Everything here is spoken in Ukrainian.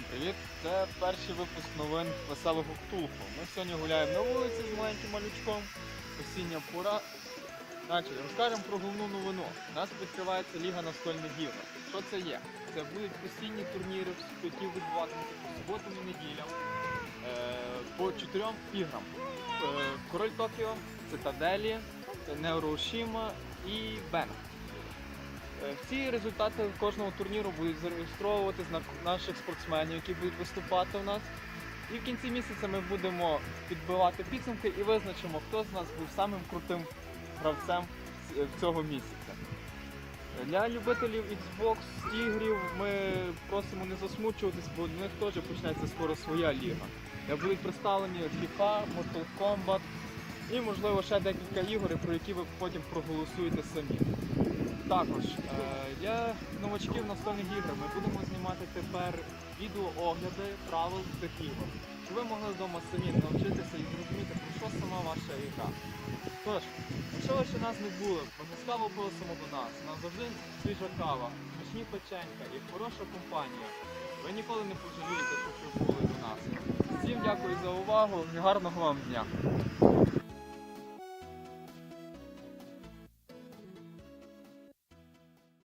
привіт! Це перший випуск новин веселого Ктулху. Ми сьогодні гуляємо на вулиці з маленьким малючком. Осіння пора. Значить, розкажемо про головну новину. У нас відкривається Ліга настольних ігор. Що це є? Це будуть постійні турніри, які відбуватимуться по суботам і неділям е, по чотирьом іграм. Е, Король Токіо, Цитаделі, Неорошіма і Бенг. Всі результати кожного турніру будуть зареєстровувати з наших спортсменів, які будуть виступати у нас. І в кінці місяця ми будемо підбивати підсумки і визначимо, хто з нас був самим крутим гравцем е, цього місяця. Для любителів Xbox ігрів ми просимо не засмучуватись, бо в них теж почнеться скоро своя ліга. Будуть представлені FIFA, Mortal Kombat і, можливо, ще декілька ігор, про які ви потім проголосуєте самі. Також е, для новачків настольних ігор ми будемо знімати тепер відеоогляди правил цих ігор. Щоб ви могли вдома самі навчитися і зрозуміти, про що сама ваша ігра. Тож, якщо ви ще нас не були, обов'язково просимо до нас. У нас завжди свіжа кава, смачні печенька і хороша компанія. Ви ніколи не пожалієте, що були до нас. Всім дякую за увагу і гарного вам дня!